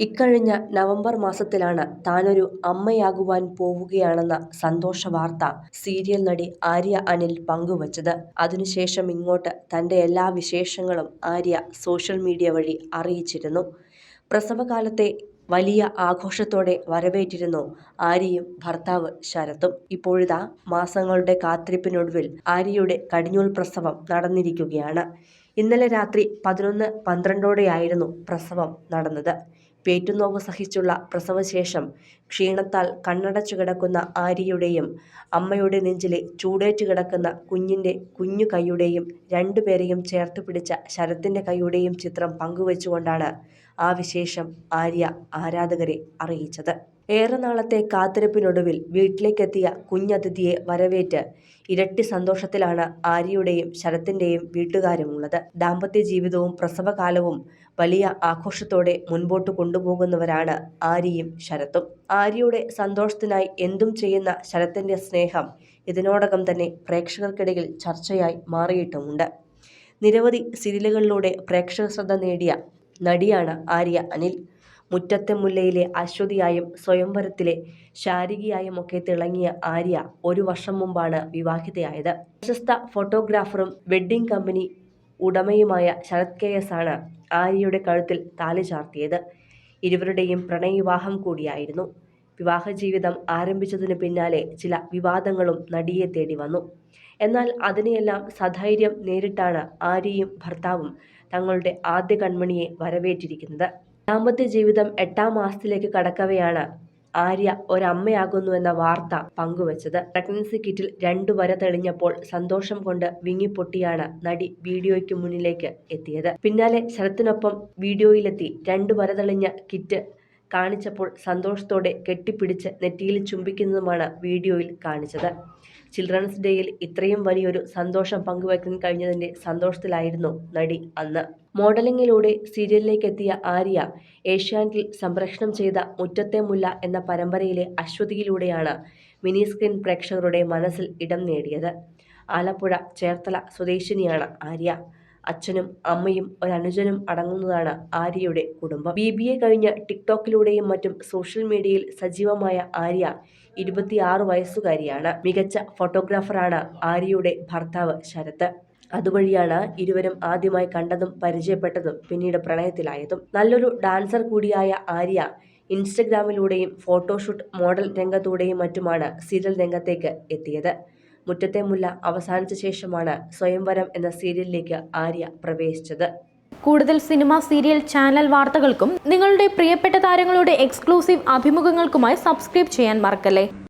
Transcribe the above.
ഇക്കഴിഞ്ഞ നവംബർ മാസത്തിലാണ് താനൊരു അമ്മയാകുവാൻ പോവുകയാണെന്ന സന്തോഷ വാർത്ത സീരിയൽ നടി ആര്യ അനിൽ പങ്കുവച്ചത്. അതിനുശേഷം ഇങ്ങോട്ട് തന്റെ എല്ലാ വിശേഷങ്ങളും ആര്യ സോഷ്യൽ മീഡിയ വഴി അറിയിച്ചിരുന്നു. പ്രസവകാലത്തെ വലിയ ആഘോഷത്തോടെ വരവേറ്റിരുന്നു ആര്യയും ഭർത്താവ് ശരത്തും. ഇപ്പോഴിതാ മാസങ്ങളുടെ കാത്തിരിപ്പിനൊടുവിൽ ആര്യയുടെ കടിഞ്ഞൂൽ പ്രസവം നടന്നിരിക്കുകയാണ്. ഇന്നലെ രാത്രി പതിനൊന്ന് പന്ത്രണ്ടോടെയായിരുന്നു പ്രസവം നടന്നത്. പേറ്റുനോവ് സഹിച്ചുള്ള പ്രസവശേഷം ക്ഷീണത്താൽ കണ്ണടച്ചു കിടക്കുന്ന ആര്യയുടെയും അമ്മയുടെ നെഞ്ചിലെ ചൂടേറ്റു കിടക്കുന്ന കുഞ്ഞിന്റെ കുഞ്ഞു കൈയുടെയും രണ്ടുപേരെയും ചേർത്ത് പിടിച്ച ശരത്തിന്റെ കൈയുടെയും ചിത്രം പങ്കുവച്ചുകൊണ്ടാണ് ആ വിശേഷം ആര്യ ആരാധകരെ അറിയിച്ചത്. ഏറെ നാളത്തെ കാത്തിരിപ്പിനൊടുവിൽ വീട്ടിലേക്കെത്തിയ കുഞ്ഞതിഥിയെ വരവേറ്റ് ഇരട്ടി സന്തോഷത്തിലാണ് ആര്യയുടെയും ശരത്തിന്റെയും വീട്ടുകാരുമുള്ളത്. ദാമ്പത്യ ജീവിതവും പ്രസവകാലവും വലിയ ആഘോഷത്തോടെ മുൻപോട്ട് കൊണ്ടുപോകുന്നവരാണ് ആര്യയും ശരത്തും. ആര്യയുടെ സന്തോഷത്തിനായി എന്തും ചെയ്യുന്ന ശരത്തിന്റെ സ്നേഹം ഇതിനോടകം തന്നെ പ്രേക്ഷകർക്കിടയിൽ ചർച്ചയായി മാറിയിട്ടുമുണ്ട്. നിരവധി സീരിയലുകളിലൂടെ പ്രേക്ഷക ശ്രദ്ധ നേടിയ നടിയാണ് ആര്യ അനിൽ. മുറ്റത്തെ മുല്ലയിലെ അശ്വതിയായും സ്വയംവരത്തിലെ ശാരികയായും ഒക്കെ തിളങ്ങിയ ആര്യ ഒരു വർഷം മുമ്പാണ് വിവാഹിതയായത്. പ്രശസ്ത ഫോട്ടോഗ്രാഫറും വെഡ്ഡിംഗ് കമ്പനി ഉടമയുമായ ശരത് കെ എസ് ആണ് ആര്യയുടെ കഴുത്തിൽ താലി ചാർത്തിയത്. ഇരുവരുടെയും പ്രണയവിവാഹം കൂടിയായിരുന്നു. വിവാഹ ജീവിതം ആരംഭിച്ചതിന് പിന്നാലെ ചില വിവാദങ്ങളും നടിയെ തേടി വന്നു. എന്നാൽ അതിനെയെല്ലാം സധൈര്യം നേരിട്ടാണ് ആര്യയും ഭർത്താവും തങ്ങളുടെ ആദ്യ കൺമണിയെ വരവേറ്റിരിക്കുന്നത്. ദാമ്പത്യ ജീവിതം എട്ടാം മാസത്തിലേക്ക് കടക്കവെയാണ് ആര്യ ഒരമ്മയാകുന്നു എന്ന വാർത്ത പങ്കുവച്ചത്. പ്രഗ്നൻസി കിറ്റിൽ രണ്ടു വര തെളിഞ്ഞപ്പോൾ സന്തോഷം കൊണ്ട് വിങ്ങിപ്പൊട്ടിയാണ് നടി വീഡിയോയ്ക്ക് മുന്നിലേക്ക് എത്തിയത്. പിന്നാലെ ശരത്തിനൊപ്പം വീഡിയോയിലെത്തി രണ്ടു വര തെളിഞ്ഞ കിറ്റ് കാണിച്ചപ്പോൾ സന്തോഷത്തോടെ കെട്ടിപ്പിടിച്ച് നെറ്റിയിൽ ചുംബിക്കുന്നതുമാണ് വീഡിയോയിൽ കാണിച്ചത്. ചിൽഡ്രൻസ് ഡേയിൽ ഇത്രയും വലിയൊരു സന്തോഷം പങ്കുവയ്ക്കാൻ കഴിഞ്ഞതിന്റെ സന്തോഷത്തിലായിരുന്നു നടി അന്ന്. മോഡലിംഗിലൂടെ സീരിയലിലേക്ക് എത്തിയ ആര്യ ഏഷ്യാനെറ്റിൽ സംപ്രേഷണം ചെയ്ത മുറ്റത്തെ മുല്ല എന്ന പരമ്പരയിലെ അശ്വതിയിലൂടെയാണ് മിനി സ്ക്രീൻ പ്രേക്ഷകരുടെ മനസ്സിൽ ഇടം നേടിയത്. ആലപ്പുഴ ചേർത്തല സ്വദേശിനിയാണ് ആര്യ. അച്ഛനും അമ്മയും ഒരനുജനും അടങ്ങുന്നതാണ് ആര്യയുടെ കുടുംബം. ബി ബി എ കഴിഞ്ഞ് ടിക്ടോക്കിലൂടെയും മറ്റും സോഷ്യൽ മീഡിയയിൽ സജീവമായ ആര്യ ഇരുപത്തിയാറ് വയസ്സുകാരിയാണ്. മികച്ച ഫോട്ടോഗ്രാഫറാണ് ആര്യയുടെ ഭർത്താവ് ശരത്. അതുവഴിയാണ് ഇരുവരും ആദ്യമായി കണ്ടതും പരിചയപ്പെട്ടതും പിന്നീട് പ്രണയത്തിലായതും. നല്ലൊരു ഡാൻസർ കൂടിയായ ആര്യ ഇൻസ്റ്റഗ്രാമിലൂടെയും ഫോട്ടോഷൂട്ട് മോഡൽ രംഗത്തൂടെയും മറ്റുമാണ് സീരിയൽ രംഗത്തേക്ക് എത്തിയത്. മുറ്റത്തെ മുല്ല അവസാനിച്ച ശേഷമാണ് സ്വയംവരം എന്ന സീരിയലിലേക്ക് ആര്യ പ്രവേശിച്ചത്. കൂടുതൽ സിനിമ സീരിയൽ ചാനൽ വാർത്തകൾക്കും നിങ്ങളുടെ പ്രിയപ്പെട്ട താരങ്ങളുടെ എക്സ്ക്ലൂസീവ് അഭിമുഖങ്ങൾക്കുമായി സബ്സ്ക്രൈബ് ചെയ്യാൻ മറക്കല്ലേ?